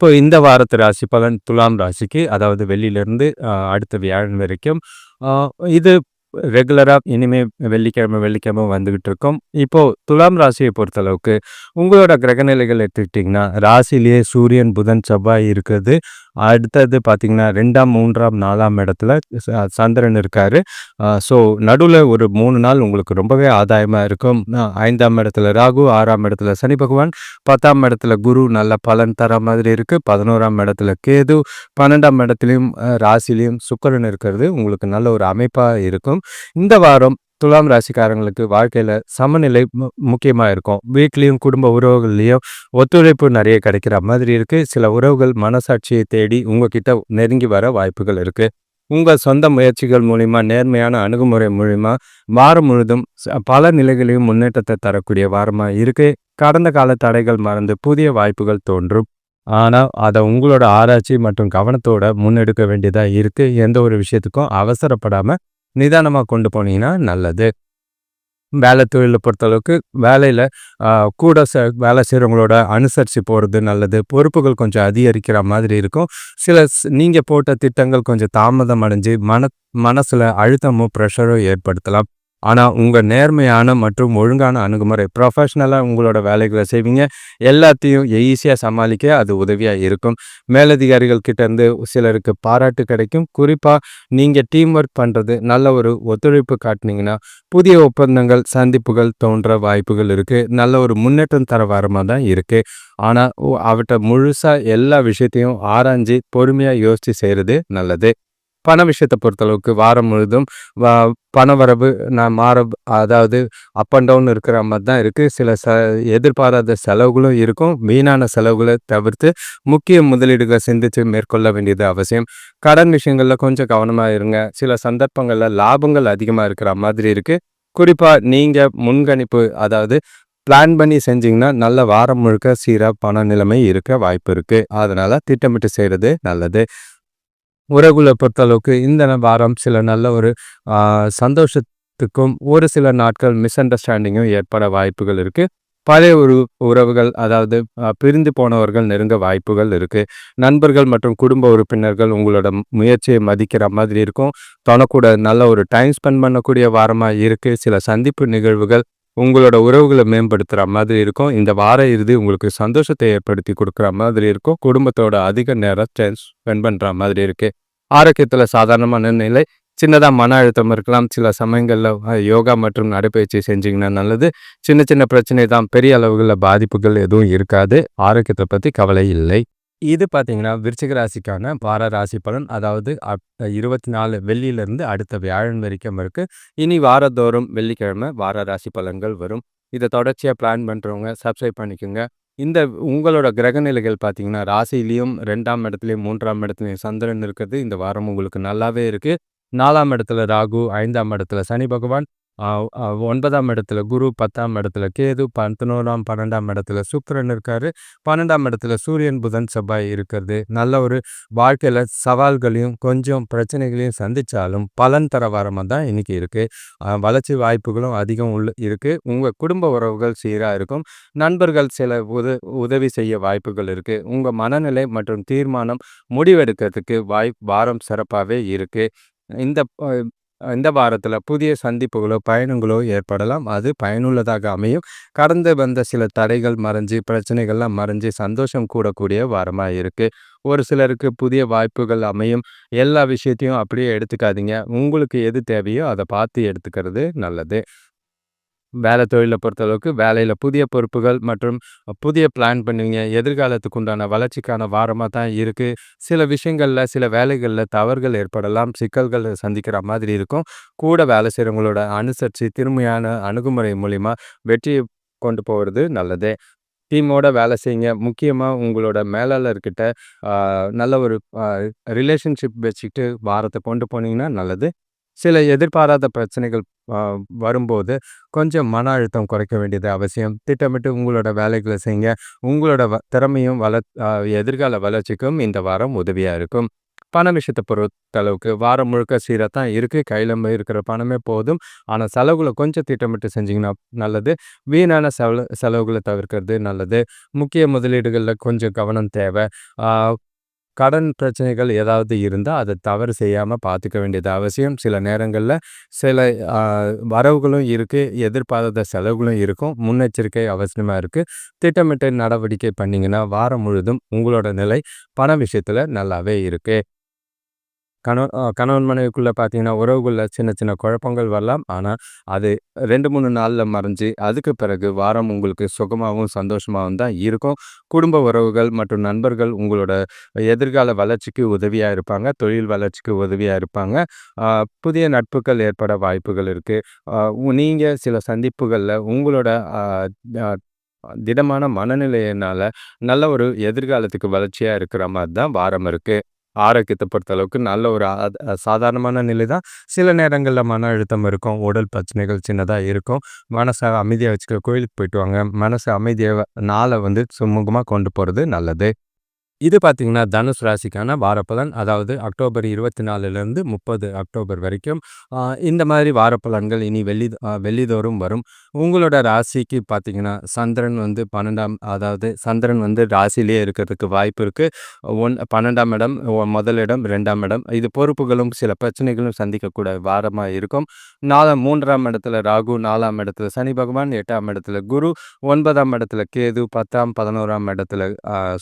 இப்போ இந்த வாரத்து ராசி பலன் துலாம் ராசிக்கு அதாவது வெள்ளியிலிருந்து அடுத்த வியாழன் வரைக்கும் இது ரெகுலராக இனிமே வெள்ளிக்கிழமை வெள்ளிக்கிழமை வந்துக்கிட்டு இருக்கோம். இப்போது துலாம் ராசியை பொறுத்தளவுக்கு உங்களோட கிரகநிலைகள் எடுத்துக்கிட்டிங்கன்னா ராசிலேயே சூரியன் புதன் செவ்வாய் இருக்கிறது. அடுத்தது பார்த்திங்கன்னா ரெண்டாம் மூன்றாம் நாலாம் இடத்துல சந்திரன் இருக்கார். ஸோ நடுவில் ஒரு மூணு நாள் உங்களுக்கு ரொம்பவே ஆதாயமாக இருக்கும். ஐந்தாம் இடத்துல ராகு ஆறாம் இடத்துல சனி பகவான் பத்தாம் இடத்துல குரு நல்ல பலன் தர மாதிரி இருக்குது பதினோராம் இடத்துல கேது பன்னெண்டாம் இடத்துலையும் ராசிலையும் சுக்கரன் இருக்கிறது. உங்களுக்கு நல்ல ஒரு அமைப்பாக இருக்கும். இந்த வாரம் துலாம் ராசிக்காரங்களுக்கு வாழ்க்கையில் சமநிலை முக்கியமாக இருக்கும். வீட்லேயும் குடும்ப உறவுகள்லேயும் ஒத்துழைப்பு நிறைய கிடைக்கிற மாதிரி இருக்குது சில உறவுகள் மனசாட்சியை தேடி உங்ககிட்ட நெருங்கி வர வாய்ப்புகள் இருக்குது உங்கள் சொந்த முயற்சிகள் மூலிமா நேர்மையான அணுகுமுறை மூலிமா வாரம் முழுதும் பல நிலைகளையும் முன்னேற்றத்தை தரக்கூடிய வாரமாக இருக்குது கடந்த கால தடைகள் மறந்து புதிய வாய்ப்புகள் தோன்றும். ஆனால் அதை உங்களோட ஆராய்ச்சி மற்றும் கவனத்தோட முன்னெடுக்க வேண்டியதாக இருக்குது எந்த ஒரு விஷயத்துக்கும் அவசரப்படாமல் நிதானமாக கொண்டு போனீங்கன்னா நல்லது. வேலை தொழிலை பொறுத்தளவுக்கு வேலையில் கூட ச வேலை செய்கிறவங்களோட அனுசரித்து போகிறது நல்லது. பொறுப்புகள் கொஞ்சம் அதிகரிக்கிற மாதிரி இருக்கும். சில நீங்கள் போட்ட திட்டங்கள் கொஞ்சம் தாமதம் அடைஞ்சு மன மனசில் அழுத்தமும் ப்ரெஷரோ ஏற்படுத்தலாம். ஆனால் உங்கள் நேர்மையான மற்றும் ஒழுங்கான அணுகுமுறை ப்ரொஃபஷ்னலாக உங்களோட வேலைகளை செய்வீங்க. எல்லாத்தையும் ஈஸியாக சமாளிக்க அது உதவியாக இருக்கும். மேலதிகாரிகள் கிட்டேருந்து சிலருக்கு பாராட்டு கிடைக்கும். குறிப்பாக நீங்கள் டீம் ஒர்க் பண்ணுறது நல்ல ஒரு ஒத்துழைப்பு காட்டினீங்கன்னா புதிய ஒப்பந்தங்கள் சந்திப்புகள் தோன்ற வாய்ப்புகள் இருக்குது நல்ல ஒரு முன்னேற்றம் தர வரமாக தான் இருக்குது ஆனால் அவற்றை முழுசாக எல்லா விஷயத்தையும் ஆராய்ஞ்சு பொறுமையாக யோசித்து செய்கிறது நல்லது. பண விஷயத்தை பொறுத்தளவுக்கு வாரம் முழுதும் பண வரவு நான் மாற அதாவது அப் அண்ட் டவுன் இருக்கிற மாதிரி தான் இருக்குது சில ச எதிர்பாராத செலவுகளும் இருக்கும். வீணான செலவுகளை தவிர்த்து முக்கிய முதலீடுகளை சிந்தித்து மேற்கொள்ள வேண்டியது அவசியம். கடன் விஷயங்களில் கொஞ்சம் கவனமாக இருங்க. சில சந்தர்ப்பங்களில் லாபங்கள் அதிகமாக இருக்கிற மாதிரி இருக்குது குறிப்பாக நீங்கள் முன்கணிப்பு அதாவது பிளான் பண்ணி செஞ்சிங்கன்னா நல்ல வாரம் முழுக்க சீராக பண நிலைமை இருக்க வாய்ப்பு இருக்குது அதனால் திட்டமிட்டு செய்கிறது நல்லது. உறவுகளை பொறுத்தளவுக்கு இந்த வாரம் சில நல்ல ஒரு சந்தோஷத்துக்கும் ஒரு சில நாட்கள் மிஸ் அண்டர்ஸ்டாண்டிங்கும் ஏற்பட வாய்ப்புகள் இருக்குது பழைய ஒரு உறவுகள் அதாவது பிரிந்து போனவர்கள் நெருங்க வாய்ப்புகள் இருக்குது நண்பர்கள் மற்றும் குடும்ப உறுப்பினர்கள் உங்களோட முயற்சியை மதிக்கிற மாதிரி இருக்கும். தனக்கூட நல்ல ஒரு டைம் ஸ்பெண்ட் பண்ணக்கூடிய வாரமாக இருக்குது சில சந்திப்பு நிகழ்வுகள் உங்களோட உறவுகளை மேம்படுத்துகிற மாதிரி இருக்கும். இந்த வார இறுதி உங்களுக்கு சந்தோஷத்தை ஏற்படுத்தி கொடுக்குற மாதிரி இருக்கும். குடும்பத்தோட அதிக நேரம் ஸ்பெண்ட் பண்ணுற மாதிரி இருக்குது ஆரோக்கியத்தில் சாதாரணமான நிலை. சின்னதாக மன அழுத்தம் இருக்கலாம். சில சமயங்களில் யோகா மற்றும் நடைப்பயிற்சி செஞ்சிங்கன்னா நல்லது. சின்ன சின்ன பிரச்சனை தான். பெரிய அளவுகளில் பாதிப்புகள் எதுவும் இருக்காது. ஆரோக்கியத்தை பற்றி கவலை இல்லை. இது பார்த்தீங்கன்னா விருச்சிக ராசிக்கான வார ராசி பலன். அதாவது இருபத்தி நாலு வெள்ளியிலிருந்து அடுத்த வியாழன் வரைக்கும் இருக்கு. இனி வாரத்தோறும் வெள்ளிக்கிழமை வார ராசி பலன்கள் வரும். இதை தொடர்ச்சியாக பிளான் பண்ணுறவங்க சப்ஸ்கிரைப் பண்ணிக்கோங்க. இந்த உங்களோட கிரக நிலைகள் பார்த்தீங்கன்னா ராசிலையும் ரெண்டாம் இடத்துலையும் மூன்றாம் இடத்துலையும் சந்திரன் இருக்கிறது இந்த வாரம் உங்களுக்கு நல்லாவே இருக்குது நாலாம் இடத்துல ராகு ஐந்தாம் இடத்துல சனி பகவான். ஒன்பதாம் இடத்துல குரு பத்தாம் இடத்துல கேது பதினோராம் பன்னெண்டாம் இடத்துல சுக்கரன் இருக்காரு. பன்னெண்டாம் இடத்துல சூரியன் புதன் செவ்வாய் இருக்கிறது. நல்ல ஒரு வாழ்க்கையில் சவால்களையும் கொஞ்சம் பிரச்சனைகளையும் சந்தித்தாலும் பலன் தர வாரமாக தான் இன்னைக்கு இருக்கு. வளர்ச்சி வாய்ப்புகளும் அதிகம் உள்ள இருக்கு. உங்கள் குடும்ப உறவுகள் சீராக இருக்கும். நண்பர்கள் சில உத உதவி செய்ய வாய்ப்புகள் இருக்கு. உங்கள் மனநிலை மற்றும் தீர்மானம் முடிவெடுக்கிறதுக்கு வாய் வாரம் சிறப்பாகவே இருக்கு. இந்த இந்த வாரத்தில் புதிய சந்திப்புகளோ பயணங்களோ ஏற்படலாம். அது பயனுள்ளதாக அமையும். கடந்து வந்த சில தடைகள் மறைஞ்சு பிரச்சனைகள்லாம் மறைஞ்சு சந்தோஷம் கூடக்கூடிய வாரமாக இருக்குது ஒரு சிலருக்கு புதிய வாய்ப்புகள் அமையும். எல்லா விஷயத்தையும் அப்படியே எடுத்துக்காதீங்க. உங்களுக்கு எது தேவையோ அதை பார்த்து எடுத்துக்கிறது நல்லது. வேலை தொழிலை பொறுத்தளவுக்கு வேலையில் புதிய பொறுப்புகள் மற்றும் புதிய பிளான் பண்ணுவீங்க. எதிர்காலத்துக்கு உண்டான வளர்ச்சிக்கான வாரமாக தான் இருக்குது சில விஷயங்களில் சில வேலைகளில் தவறுகள் ஏற்படலாம் சிக்கல்கள் சந்திக்கிற மாதிரி இருக்கும். கூட வேலை செய்கிறவங்களோட அனுசரித்து திறமையான அணுகுமுறை மூலிமா வெற்றியை கொண்டு போகிறது நல்லது. டீமோட வேலை செய்யுங்க. முக்கியமாக உங்களோட மேலாளர்கிட்ட நல்ல ஒரு ரிலேஷன்ஷிப் வச்சுக்கிட்டு வாரத்தை கொண்டு போனீங்கன்னா நல்லது. சில எதிர்பாராத பிரச்சனைகள் வரும்போது கொஞ்சம் மன அழுத்தம் குறைக்க வேண்டியது அவசியம். திட்டமிட்டு உங்களோட வேலைகளை செய்யுங்க உங்களோட வ திறமையும் வள எதிர்கால வளர்ச்சிக்கும் இந்த வாரம் உதவியாக இருக்கும். பண பொறுத்த பொறுத்தளவுக்கு வாரம் முழுக்க சீராக தான் இருக்குது கையில் இருக்கிற பணமே போதும். ஆனால் செலவுகளை கொஞ்சம் திட்டமிட்டு செஞ்சிங்கன்னா நல்லது. வீணான செலவு செலவுகளை தவிர்க்கிறது நல்லது. முக்கிய முதலீடுகளில் கொஞ்சம் கவனம் தேவை. கடன் பிரச்சனைகள் ஏதாவது இருந்தால் அதை தவறு செய்யாமல் பார்த்துக்க வேண்டியது அவசியம். சில நேரங்களில் சில வரவுகளும் இருக்குது எதிர்பாராத செலவுகளும் இருக்கும் முன்னெச்சரிக்கை அவசியமாக இருக்குது திட்டமிட்ட நடவடிக்கை பண்ணிங்கன்னா வாரம் முழுதும் உங்களோட நிலை பண விஷயத்தில் நல்லாவே இருக்குது கணவன் கணவன் மனைவிக்குள்ளே பார்த்தீங்கன்னா உறவுகளில் சின்ன சின்ன குழப்பங்கள் வரலாம். ஆனால் அது ரெண்டு மூணு நாளில் மறைஞ்சு அதுக்கு பிறகு வாரம் உங்களுக்கு சுகமாகவும் சந்தோஷமாகவும் தான் இருக்கும். குடும்ப உறவுகள் மற்றும் நண்பர்கள் உங்களோட எதிர்கால வளர்ச்சிக்கு உதவியாக இருப்பாங்க. தொழில் வளர்ச்சிக்கு உதவியாக இருப்பாங்க. புதிய நட்புகள் ஏற்பட வாய்ப்புகள் இருக்குது நீங்கள் சில சந்திப்புகளில் உங்களோட திடமான மனநிலையினால் நல்ல ஒரு எதிர்காலத்துக்கு வளர்ச்சியாக இருக்கிற மாதிரி தான் வாரம் இருக்குது ஆரோக்கியத்தை பொறுத்தளவுக்கு நல்ல ஒரு சாதாரணமான நிலை தான். சில நேரங்களில் மன அழுத்தம் இருக்கும் உடல் பிரச்சனைகள் சின்னதாக இருக்கும். மனசை அமைதியாக வச்சுக்க கோயிலுக்கு போயிட்டு வாங்க. மனசை அமைதியாக நாளை வந்து சுமூகமாக கொண்டு போகிறது நல்லது. இது பார்த்திங்கன்னா தனுஷ் ராசிக்கான வாரப்பலன். அதாவது அக்டோபர் இருபத்தி நாலுலேருந்து முப்பது அக்டோபர் வரைக்கும் இந்த மாதிரி வாரப்பலன்கள் இனி வெள்ளி வெள்ளிதோறும் வரும். உங்களோட ராசிக்கு பார்த்திங்கன்னா சந்திரன் வந்து பன்னெண்டாம் அதாவது சந்திரன் வந்து ராசிலேயே இருக்கிறதுக்கு வாய்ப்பு இருக்குது ஒன் பன்னெண்டாம் இடம் முதலிடம் ரெண்டாம் இடம் இது பொறுப்புகளும் சில பிரச்சனைகளும் சந்திக்கக்கூடிய வாரமாக இருக்கும். நாலாம் மூன்றாம் இடத்துல ராகு நாலாம் இடத்துல சனி பகவான் எட்டாம் இடத்துல குரு ஒன்பதாம் இடத்துல கேது பத்தாம் பதினோராம் இடத்துல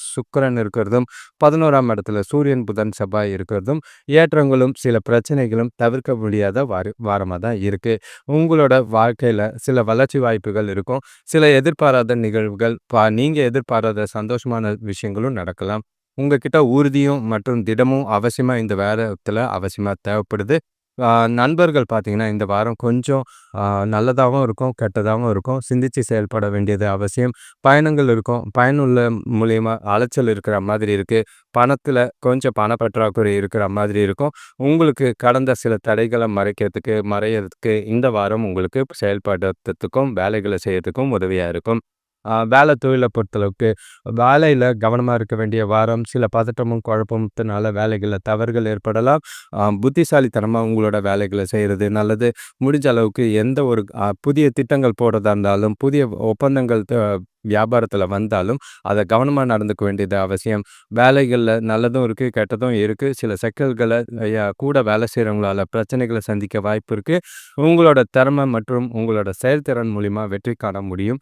சுக்கரன் இருக்கிற இருக்கிறதும் பதினோராம் இடத்துல சூரியன் புதன் செவ்வாய் இருக்கிறதும் ஏற்றங்களும் சில பிரச்சனைகளும் தவிர்க்க முடியாத வார வாரமாக தான் இருக்குது உங்களோட வாழ்க்கையில் சில வளர்ச்சி வாய்ப்புகள் இருக்கும். சில எதிர்பாராத நிகழ்வுகள் பா நீங்கள் எதிர்பாராத சந்தோஷமான விஷயங்களும் நடக்கலாம். உங்ககிட்ட உறுதியும் மற்றும் திடமும் அவசியமாக இந்த வேரத்தில் அவசியமாக தேவைப்படுது. நண்பர்கள் பார்த்தீங்கன்னா இந்த வாரம் கொஞ்சம் நல்லதாகவும் இருக்கும் கெட்டதாகவும் இருக்கும். சிந்தித்து செயல்பட வேண்டியது அவசியம். பயணங்கள் இருக்கும். பயனுள்ள மூலயமா அலைச்சல் இருக்கிற மாதிரி இருக்குது பணத்தில் கொஞ்சம் பணப்பற்றாக்குறை இருக்கிற மாதிரி இருக்கும். உங்களுக்கு கடந்த சில தடைகளை மறைக்கிறதுக்கு மறையிறதுக்கு இந்த வாரம் உங்களுக்கு செயல்படுறதுக்கும் வேலைகளை செய்யறதுக்கும் உதவியாக இருக்கும். வேலை தொழிலை பொறுத்தளவுக்கு வேலையில் கவனமாக இருக்க வேண்டிய வாரம் சில பதட்டமும் குழப்பத்தினால வேலைகளில் தவறுகள் ஏற்படலாம். புத்திசாலித்தனமாக உங்களோட வேலைகளை செய்கிறது நல்லது. முடிஞ்ச அளவுக்கு எந்த ஒரு புதிய திட்டங்கள் போடுறதா இருந்தாலும் புதிய ஒப்பந்தங்கள் வியாபாரத்தில் வந்தாலும் அதை கவனமாக நடந்துக்க வேண்டியது அவசியம். வேலைகளில் நல்லதும் இருக்குது கெட்டதும் இருக்குது சில சிக்கல்களை கூட வேலை செய்கிறவங்களால பிரச்சனைகளை சந்திக்க வாய்ப்பு இருக்குது உங்களோட திறமை மற்றும் உங்களோட செயல்திறன் மூலிமா வெற்றி காண முடியும்.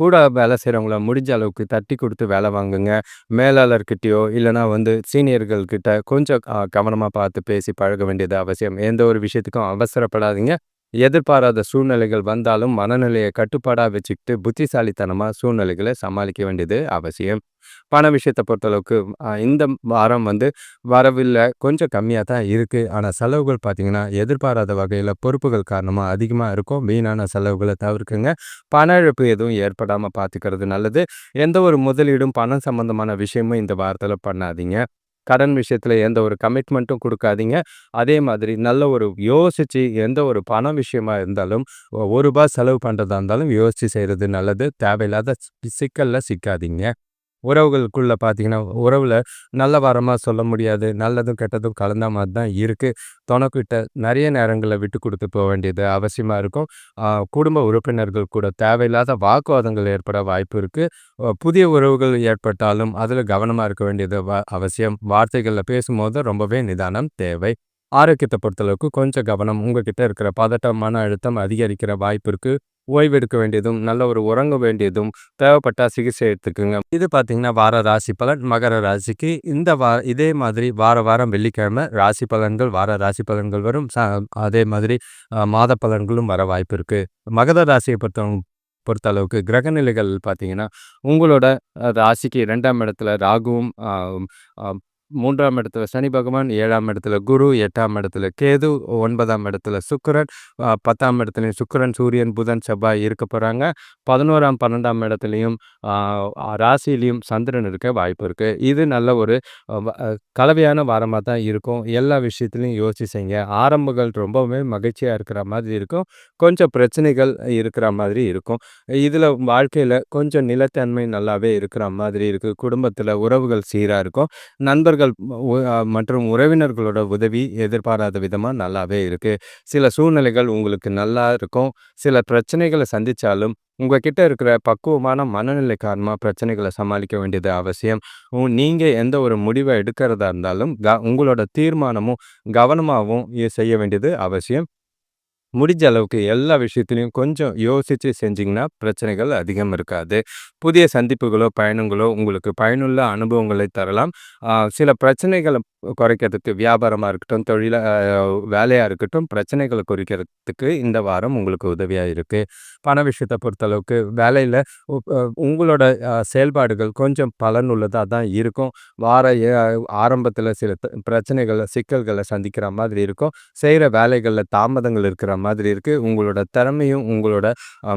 கூட வேலை செய்கிறவங்கள முடிஞ்ச அளவுக்கு தட்டி கொடுத்து வேலை வாங்குங்க. மேலாளர்கிட்டயோ இல்லைனா வந்து சீனியர்கள்கிட்ட கொஞ்சம் கவனமாக பார்த்து பேசி பழக வேண்டியது அவசியம். எந்த ஒரு விஷயத்துக்கும் அவசரப்படாதீங்க. எதிர்பாராத சூழ்நிலைகள் வந்தாலும் மனநிலையை கட்டுப்பாடாக வச்சுக்கிட்டு புத்திசாலித்தனமாக சூழ்நிலைகளை சமாளிக்க வேண்டியது அவசியம். பண விஷயத்தை பொறுத்தளவுக்கு இந்த வாரம் வந்து வரவில்லை. கொஞ்சம் கம்மியாக தான் இருக்குது ஆனால் செலவுகள் பார்த்திங்கன்னா எதிர்பாராத வகையில் பொறுப்புகள் காரணமாக அதிகமாக இருக்கும். வீணான செலவுகளை தவிர்க்குங்க. பண இழப்பு எதுவும் ஏற்படாமல் பார்த்துக்கிறது நல்லது. எந்த ஒரு முதலீடும் பணம் சம்மந்தமான விஷயமும் இந்த வாரத்தில் பண்ணாதீங்க. கடன் விஷயத்தில் எந்த ஒரு கமிட்மெண்ட்டும் கொடுக்காதீங்க. அதே மாதிரி நல்ல ஒரு யோசித்து எந்த ஒரு பணம் விஷயமா இருந்தாலும் ஒரு ரூபாய் செலவு பண்ணுறதா இருந்தாலும் யோசித்து செய்கிறது நல்லது. தேவையில்லாத சிக்கலில் சிக்காதீங்க. உறவுகளுக்குள்ளே பார்த்தீங்கன்னா உறவில் நல்ல வாரமாக சொல்ல முடியாது. நல்லதும் கெட்டதும் கலந்த மாதிரி தான் இருக்குது துணைக்கிட்ட நிறைய நேரங்களில் விட்டு கொடுத்து போக வேண்டியது அவசியமாக இருக்கும். குடும்ப உறுப்பினர்கள் கூட தேவையில்லாத வாக்குவாதங்கள் ஏற்பட வாய்ப்பு இருக்குது புதிய உறவுகள் ஏற்பட்டாலும் அதில் கவனமாக இருக்க வேண்டியது அவசியம். வார்த்தைகளில் பேசும்போது ரொம்பவே நிதானம் தேவை. ஆரோக்கியத்தை பொறுத்தளவுக்கு கொஞ்சம் கவனம் உங்ககிட்ட இருக்கிற பதட்டம் மன அழுத்தம் அதிகரிக்கிற வாய்ப்பு இருக்குது ஓய்வெடுக்க வேண்டியதும் நல்ல ஒரு உறங்க வேண்டியதும் தேவைப்பட்டால் சிகிச்சை எடுத்துக்குங்க. இது பார்த்தீங்கன்னா வார ராசி பலன் மகர ராசிக்கு இந்த வா இதே மாதிரி வார வாரம் வெள்ளிக்கிழமை ராசி பலன்கள் வார ராசி பலன்கள் வரும். அதே மாதிரி மாத பலன்களும் வர வாய்ப்பு இருக்குது மகர ராசியை பொறுத்தவங்க பொறுத்த அளவுக்கு கிரகநிலைகள் பார்த்தீங்கன்னா உங்களோட ராசிக்கு இரண்டாம் இடத்துல ராகுவும் மூன்றாம் இடத்துல சனி பகவான் ஏழாம் இடத்துல குரு எட்டாம் இடத்துல கேது ஒன்பதாம் இடத்துல சுக்கரன். பத்தாம் இடத்துலையும் சுக்கரன் சூரியன் புதன் செவ்வாய் இருக்க போகிறாங்க பதினோராம் பன்னெண்டாம் இடத்துலையும் ராசிலையும் சந்திரன் இருக்க வாய்ப்பு இருக்குது இது நல்ல ஒரு கலவையான வாரமாக தான் இருக்கும். எல்லா விஷயத்துலையும் யோசிச்சு செய்யுங்க ஆரம்பங்கள் ரொம்பவுமே மகிழ்ச்சியாக இருக்கிற மாதிரி இருக்கும். கொஞ்சம் பிரச்சனைகள் இருக்கிற மாதிரி இருக்கும். இதில் வாழ்க்கையில் கொஞ்சம் நிலத்தன்மை நல்லாவே இருக்கிற மாதிரி இருக்குது குடும்பத்தில் உறவுகள் சீராக இருக்கும். நண்பர்கள் நண்பர்கள் மற்றும் உறவினர்களோட உதவி எதிர்பாராத விதமாக நல்லாவே இருக்குது சில சூழ்நிலைகள் உங்களுக்கு நல்லா இருக்கும். சில பிரச்சனைகளை சந்தித்தாலும் உங்ககிட்ட இருக்கிற பக்குவமான மனநிலை காரணமாக பிரச்சனைகளை சமாளிக்க வேண்டியது அவசியம். நீங்கள் எந்த ஒரு முடிவை எடுக்கிறதா இருந்தாலும் க உங்களோட தீர்மானமும் கவனமாகவும் செய்ய வேண்டியது அவசியம். முடிஞ்ச அளவுக்கு எல்லா விஷயத்துலையும் கொஞ்சம் யோசித்து செஞ்சிங்கன்னா பிரச்சனைகள் அதிகம் இருக்காது. புதிய சந்திப்புகளோ பயணங்களோ உங்களுக்கு பயனுள்ள அனுபவங்களை தரலாம். சில பிரச்சனைகளை குறைக்கிறதுக்கு வியாபாரமாக இருக்கட்டும் தொழில வேலையாக இருக்கட்டும் பிரச்சனைகளை குறைக்கிறதுக்கு இந்த வாரம் உங்களுக்கு உதவியாக இருக்குது பண விஷயத்தை பொறுத்தளவுக்கு வேலையில் உங்களோட செயல்பாடுகள் கொஞ்சம் பலனுள்ளதாக தான் இருக்கும். வார ஆரம்பத்தில் சில பிரச்சனைகளை சிக்கல்களை சந்திக்கிற மாதிரி இருக்கும். செய்கிற வேலைகளில் தாமதங்கள் இருக்கிற மாதிரி மாதிரி இருக்குது உங்களோட திறமையும் உங்களோட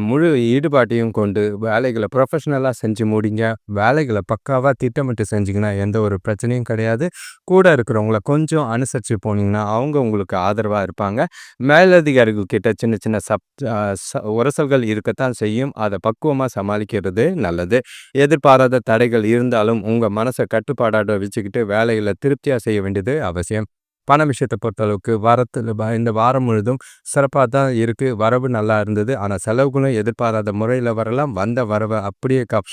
முழு ஈடுபாட்டையும் கொண்டு வேலைகளை ப்ரொஃபஷ்னலாக செஞ்சு முடிங்க. வேலைகளை பக்காவாக திட்டமிட்டு செஞ்சிங்கன்னா எந்த ஒரு பிரச்சனையும் கிடையாது. கூட இருக்கிறவங்கள கொஞ்சம் அனுசரித்து போனீங்கன்னா அவங்க உங்களுக்கு ஆதரவாக இருப்பாங்க. மேலதிகாரிகள் கிட்ட சின்ன சின்ன சப் உரசல்கள் இருக்கத்தான் செய்யும். அதை பக்குவமாக சமாளிக்கிறது நல்லது. எதிர்பாராத தடைகள் இருந்தாலும் உங்கள் மனசை கட்டுப்பாடாக வச்சுக்கிட்டு வேலைகளை திருப்தியாக செய்ய வேண்டியது அவசியம். பண விஷயத்தை பொறுத்தளவுக்கு வரத்தில் இந்த வாரம் முழுதும் சிறப்பாக தான் இருக்குது வரவு நல்லா இருந்தது. ஆனால் செலவுகளும் எதிர்பாராத முறையில் வரலாம். வந்த வரவை அப்படியே கப்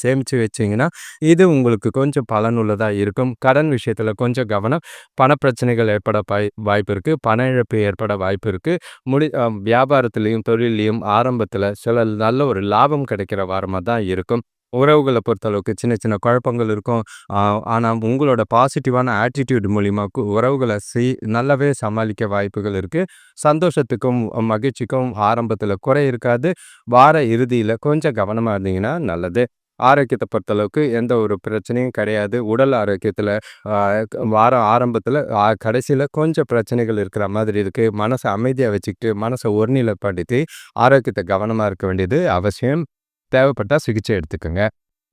சேமித்து வச்சிங்கன்னா இது உங்களுக்கு கொஞ்சம் பலனுள்ளதாக இருக்கும். கடன் விஷயத்தில் கொஞ்சம் கவனம். பணப்பிரச்சனைகள் ஏற்பட வாய் வாய்ப்பு இருக்குது பண இழப்பு ஏற்பட வாய்ப்பு இருக்குது முடி வியாபாரத்துலேயும் தொழிலையும் ஆரம்பத்தில் சில நல்ல ஒரு லாபம் கிடைக்கிற வாரமாக தான் இருக்கும். உறவுகளை பொறுத்தளவுக்கு சின்ன சின்ன குழப்பங்கள் இருக்கும். ஆனால் உங்களோட பாசிட்டிவான ஆட்டிடியூட் மூலிமா உறவுகளை செய் நல்லாவே சமாளிக்க வாய்ப்புகள் இருக்குது சந்தோஷத்துக்கும் மகிழ்ச்சிக்கும் ஆரம்பத்தில் குறை இருக்காது. வார இறுதியில் கொஞ்சம் கவனமாக இருந்தீங்கன்னா நல்லது. ஆரோக்கியத்தை பொறுத்தளவுக்கு எந்த ஒரு பிரச்சனையும் கிடையாது. உடல் ஆரோக்கியத்தில் வாரம் ஆரம்பத்தில் கடைசியில் கொஞ்சம் பிரச்சனைகள் இருக்கிற மாதிரி இருக்குது மனசை அமைதியாக வச்சுக்கிட்டு மனசை ஒருநிலைப்படுத்தி ஆரோக்கியத்தை கவனமாக இருக்க வேண்டியது அவசியம். தேவைப்பட்டால் சிகிச்சை எடுத்துக்கோங்க.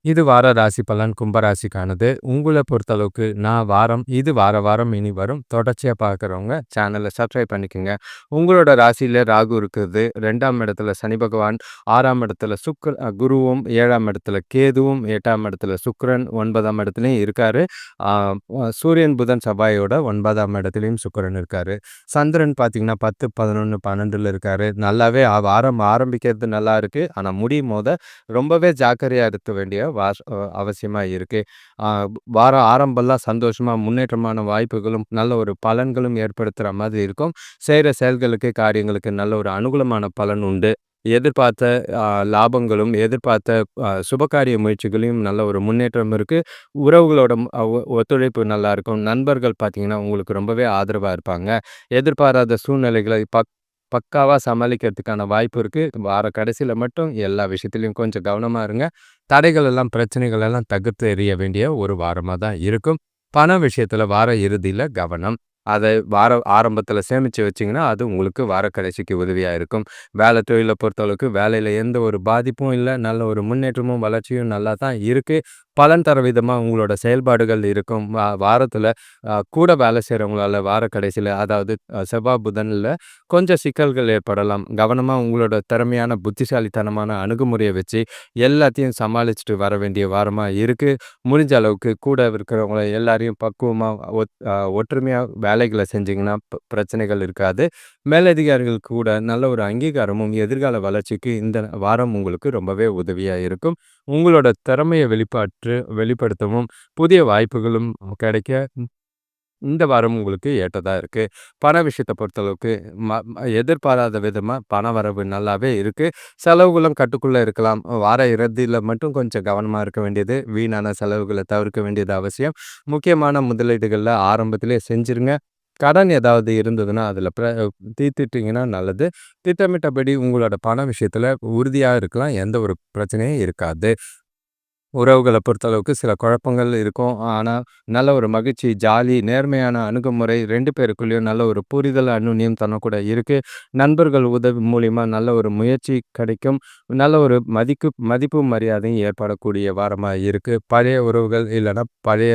இது வார ராசி பலன். கும்பராசிக்கானது. உங்களை பொறுத்தளவுக்கு நான் வாரம் இது வார வாரம் இனி வரும். தொடர்ச்சியாக பார்க்குறவங்க சேனலை சப்ஸ்கிரைப் பண்ணிக்கோங்க. உங்களோட ராசியில் ராகு இருக்குது. ரெண்டாம் இடத்துல சனி பகவான் ஆறாம் இடத்துல சுக்கர குருவும் ஏழாம் இடத்துல கேதுவும் எட்டாம் இடத்துல சுக்கரன் ஒன்பதாம் இடத்துலையும் இருக்கார். சூரியன் புதன் சபாயோட ஒன்பதாம் இடத்துலையும் சுக்கரன் இருக்கார். சந்திரன் பார்த்திங்கன்னா பத்து பதினொன்று பன்னெண்டில் இருக்கார். நல்லாவே வாரம் ஆரம்பிக்கிறது நல்லா இருக்குது ஆனால் முடியும் போத ரொம்பவே ஜாக்கிரதையாக இருக்க வேண்டிய வாஸ் அவசியமாக இருக்குது வார ஆரம்பம்லாம் சந்தோஷமாக முன்னேற்றமான வாய்ப்புகளும் நல்ல ஒரு பலன்களும் ஏற்படுத்துகிற மாதிரி இருக்கும். செய்கிற செயல்களுக்கு காரியங்களுக்கு நல்ல ஒரு அனுகூலமான பலன் உண்டு. எதிர்பார்த்த லாபங்களும் எதிர்பார்த்த சுபகாரிய முயற்சிகளையும் நல்ல ஒரு முன்னேற்றம் இருக்குது உறவுகளோட ஒத்துழைப்பு நல்லா இருக்கும். நண்பர்கள் பார்த்திங்கன்னா உங்களுக்கு ரொம்பவே ஆதரவாக இருப்பாங்க. எதிர்பாராத சூழ்நிலைகளை பக் பக்காவாக சமாளிக்கிறதுக்கான வாய்ப்பு இருக்குது வார கடைசியில் மட்டும் எல்லா விஷயத்துலையும் கொஞ்சம் கவனமாக இருங்க. தடைகள் எல்லாம் பிரச்சனைகள் எல்லாம் தகுத்து எறிய வேண்டிய ஒரு வாரமாக தான் இருக்கும். பண விஷயத்தில் வார இறுதியில் கவனம். அதை வார ஆரம்பத்தில் சேமித்து வச்சிங்கன்னா அது உங்களுக்கு வார கடைசிக்கு உதவியாக இருக்கும். வேலை தொழிலை பொறுத்தளவுக்கு வேலையில் எந்த ஒரு பாதிப்பும் இல்லை. நல்ல ஒரு முன்னேற்றமும் வளர்ச்சியும் நல்லா தான் இருக்குது பலன் தர விதமாக உங்களோட செயல்பாடுகள் இருக்கும். வா வாரத்தில் கூட வேலை செய்கிறவங்களால வார கடைசியில் அதாவது செவ்வாய் புதனில் கொஞ்சம் சிக்கல்கள் ஏற்படலாம். கவனமாக உங்களோட திறமையான புத்திசாலித்தனமான அணுகுமுறையை வச்சு எல்லாத்தையும் சமாளிச்சுட்டு வர வேண்டிய வாரமாக இருக்குது முடிஞ்ச அளவுக்கு கூட இருக்கிறவங்கள எல்லாரையும் பக்குவமாக ஒத் ஒற்றுமையாக வேலைகளை செஞ்சிங்கன்னா பிரச்சனைகள் இருக்காது. மேலதிகாரிகள் கூட நல்ல ஒரு அங்கீகாரமும் எதிர்கால வளர்ச்சிக்கு இந்த வாரம் உங்களுக்கு ரொம்பவே உதவியாக இருக்கும். உங்களோட திறமையை வெளிப்பாற்று வெளிப்படுத்தவும் புதிய வாய்ப்புகளும் கிடைக்க இந்த வாரம் உங்களுக்கு ஏற்றதாக இருக்குது பண விஷயத்தை பொறுத்தளவுக்கு ம எதிர்பாராத விதமாக பண வரவு நல்லாவே இருக்குது செலவுகளும் கட்டுக்குள்ளே இருக்கலாம். வார இறுதியில் மட்டும் கொஞ்சம் கவனமாக இருக்க வேண்டியது, வீணான செலவுகளை தவிர்க்க வேண்டியது அவசியம். முக்கியமான முதலீடுகளில் ஆரம்பத்திலே செஞ்சுருங்க. கடன் ஏதாவது இருந்ததுன்னா, அதில் ப்ர தீர்த்துட்டிங்கன்னா நல்லது. திட்டமிட்டபடி உங்களோட பண விஷயத்தில் உறுதியாக இருக்கலாம். எந்த ஒரு பிரச்சனையும் இருக்காது. உறவுகளை பொறுத்தளவுக்கு சில குழப்பங்கள் இருக்கும். ஆனால் நல்ல ஒரு மகிழ்ச்சி ஜாலி நேர்மையான அணுகுமுறை ரெண்டு பேருக்குள்ளேயும் நல்ல ஒரு புரிதல் அந்நுண்ணியம் தன்னக்கூட இருக்குது நண்பர்கள் உதவி மூலிமா நல்ல ஒரு முயற்சி கிடைக்கும். நல்ல ஒரு மதிப்பு மதிப்பு மரியாதையும் ஏற்படக்கூடிய வாரமாக இருக்குது பழைய உறவுகள் இல்லைன்னா பழைய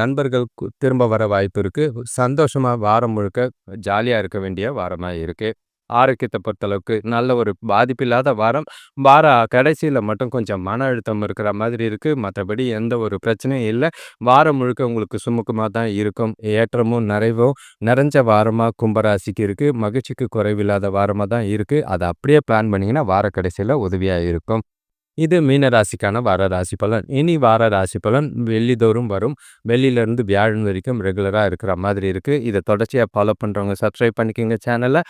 நண்பர்கள் திரும்ப வர வாய்ப்பு இருக்குது சந்தோஷமாக வாரம் முழுக்க ஜாலியாக இருக்க வேண்டிய வாரமாக இருக்குது ஆரோக்கியத்தை பொறுத்தளவுக்கு நல்ல ஒரு பாதிப்பில்லாத வாரம். வார கடைசியில் மட்டும் கொஞ்சம் மன அழுத்தம் இருக்கிற மாதிரி இருக்குது மற்றபடி எந்த ஒரு பிரச்சனையும் இல்லை வாரம் முழுக்க உங்களுக்கு சுமுக்கமாக தான் இருக்கும். ஏற்றமும் நிறைவும் நிறைஞ்ச வாரமாக கும்பராசிக்கு இருக்குது மகிழ்ச்சிக்கு குறைவில்லாத வாரமாக தான் இருக்குது அதை அப்படியே பிளான் பண்ணிங்கன்னால் வார கடைசியில் உதவியாக இருக்கும். இது மீன ராசிக்கான வார ராசி பலன். இனி வார ராசி பலன் வெள்ளிதோறும் வரும். வெள்ளியிலேருந்து வியாழன் வரைக்கும் ரெகுலராக இருக்கிற மாதிரி இருக்குது இதை தொடர்ச்சியாக ஃபாலோ பண்ணுறவங்க சப்ஸ்கிரைப் பண்ணிக்கோங்க சேனலை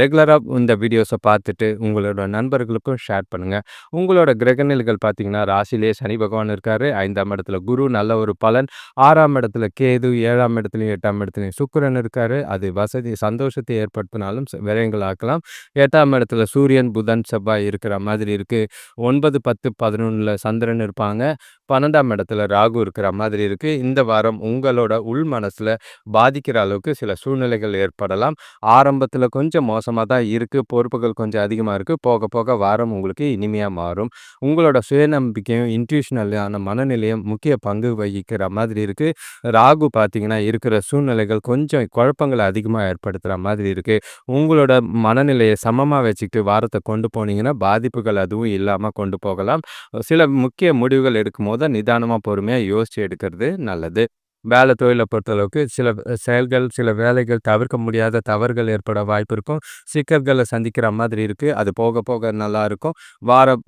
ரெகுலராக இந்த வீடியோஸை பார்த்துட்டு உங்களோட நண்பர்களுக்கும் ஷேர் பண்ணுங்கள் உங்களோட கிரகநிலைகள் பார்த்தீங்கன்னா, ராசிலே சனி பகவான் இருக்கார் ஐந்தாம் இடத்துல குரு நல்ல ஒரு பலன். ஆறாம் இடத்துல கேது, ஏழாம் இடத்துலையும் எட்டாம் இடத்துலையும் சுக்கரன் இருக்கார் அது வசதி, சந்தோஷத்தை ஏற்படுத்தினாலும் விரயங்கள் ஆக்கலாம். எட்டாம் இடத்துல சூரியன், புதன், செவ்வாய் இருக்கிற மாதிரி இருக்குது ஒன்பது பத்து பதினொன்றில் சந்திரன் இருப்பாங்க. 12ஆம் இடத்துல ராகு இருக்கிற மாதிரி இருக்குது இந்த வாரம் உங்களோட உள் மனசில் பாதிக்கிற அளவுக்கு சில சூழ்நிலைகள் ஏற்படலாம். ஆரம்பத்தில் கொஞ்சம் மோசமாக தான் இருக்குது பொறுப்புகள் கொஞ்சம் அதிகமாக இருக்குது போக போக வாரம் உங்களுக்கு இனிமையாக மாறும். உங்களோட சுயநம்பிக்கையும், இன்ட்யூஷனலான மனநிலையும் முக்கிய பங்கு வகிக்கிற மாதிரி இருக்குது ராகு பார்த்தீங்கன்னா, இருக்கிற சூழ்நிலைகள் கொஞ்சம் குழப்பங்களை அதிகமாக ஏற்படுத்துகிற மாதிரி இருக்குது உங்களோட மனநிலையை சமமாக வச்சுக்கிட்டு வாரத்தை கொண்டு போனீங்கன்னா, பாதிப்புகள் அதுவும் இல்லாமல் கொண்டு போகலாம். சில முக்கிய முடிவுகள் எடுக்கும்போது நிதானமா, பொறுமையா யோசிச்சு எடுக்கிறது நல்லது. வேலை தொழிலை பொறுத்தளவுக்கு சில செயல்கள், சில வேலைகள் தவிர்க்க முடியாத தவறுகள் ஏற்பட வாய்ப்பு இருக்கும். சிக்கல்களை சந்திக்கிற மாதிரி இருக்குது அது போக போக நல்லாருக்கும். வாரம்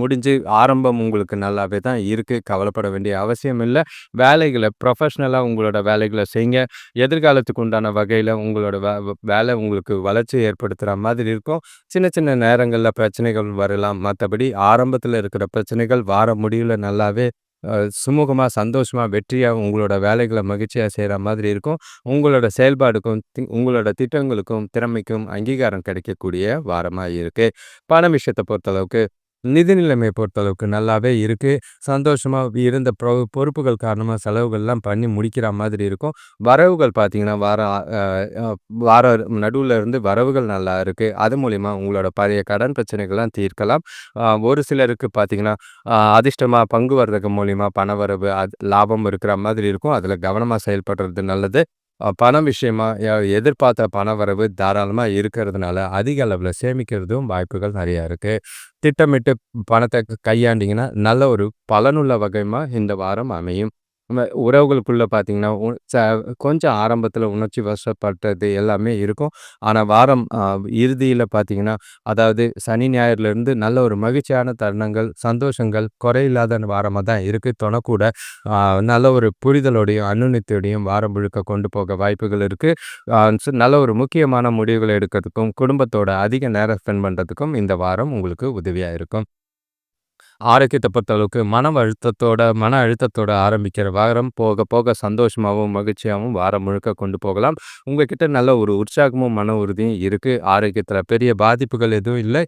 முடிஞ்சு ஆரம்பம் உங்களுக்கு நல்லாவே தான் இருக்குது கவலைப்பட வேண்டிய அவசியம் இல்லை வேலைகளை ப்ரொஃபஷ்னலாக உங்களோட வேலைகளை செய்யுங்க. எதிர்காலத்துக்கு உண்டான வகையில் உங்களோட வே வேலை உங்களுக்கு வளர்ச்சி ஏற்படுத்துகிற மாதிரி இருக்கும். சின்ன சின்ன நேரங்களில் பிரச்சனைகள் வரலாம். மற்றபடி ஆரம்பத்தில் இருக்கிற பிரச்சனைகள் வார முடிவில் நல்லாவே சுமூகமாக சந்தோஷமாக வெற்றியாக உங்களோட வேலைகளை மகிழ்ச்சியாக செய்கிற மாதிரி இருக்கும். உங்களோட செயல்பாடுக்கும், உங்களோட திட்டங்களுக்கும், திறமைக்கும் அங்கீகாரம் கிடைக்கக்கூடிய வாரமாக இருக்குது பண விஷயத்தை பொறுத்தளவுக்கு நிதி நிலைமைய பொறுத்தளவுக்கு நல்லாவே இருக்கு. சந்தோஷமாக இருந்த பொ பொறுப்புகள் காரணமாக செலவுகள்லாம் பண்ணி முடிக்கிற மாதிரி இருக்கும். வரவுகள் பார்த்தீங்கன்னா, வாரம் வார நடுவில் இருந்து வரவுகள் நல்லா இருக்கு. அது மூலிமா உங்களோட பழைய கடன் பிரச்சனைகள்லாம் தீர்க்கலாம். ஒரு சிலருக்கு பார்த்தீங்கன்னா, அதிர்ஷ்டமாக பங்கு பங்கு வர்த்தகம் பண வரவு அது லாபம் இருக்கிற மாதிரி இருக்கும். அதில் கவனமாக செயல்படுறது நல்லது. பணம் விஷயமா எதிர்பார்த்த பண வரவு தாராளமாக இருக்கிறதுனால, அதிக அளவில் சேமிக்கிறதும் வாய்ப்புகள் நிறையா இருக்குது திட்டமிட்டு பணத்தை கையாண்டிங்கன்னா நல்ல ஒரு பலனுள்ள வகையமாக இந்த வாரம் அமையும். நம்ம உறவுகளுக்குள்ளே பார்த்தீங்கன்னா, உ ச கொஞ்சம் ஆரம்பத்தில் உணர்ச்சி வசப்பட்டது எல்லாமே இருக்கும். ஆனால் வாரம் இறுதியில் பார்த்தீங்கன்னா, அதாவது சனி, ஞாயிறுலேருந்து நல்ல ஒரு மகிழ்ச்சியான தருணங்கள், சந்தோஷங்கள் குறையில்லாத வாரமாக தான் இருக்குது தொணக்கூட நல்ல ஒரு புரிதலோடையும், அனுநியத்தோடையும் வாரம் முழுக்க கொண்டு போக வாய்ப்புகள் இருக்குது நல்ல ஒரு முக்கியமான முடிவுகளை எடுக்கிறதுக்கும், குடும்பத்தோட அதிக நேரம் ஸ்பெண்ட் பண்ணுறதுக்கும் இந்த வாரம் உங்களுக்கு உதவியாக இருக்கும். ஆரோக்கியத்தை பொறுத்த அளவுக்கு மன அழுத்தத்தோட மன அழுத்தத்தோட ஆரம்பிக்கிற வாரம் போக போக சந்தோஷமாவும், மகிழ்ச்சியாவும் வாரம் முழுக்க கொண்டு போகலாம். உங்ககிட்ட நல்ல ஒரு உற்சாகமும், மன உறுதியும் இருக்கு. ஆரோக்கியத்துல பெரிய பாதிப்புகள் எதுவும் இல்லை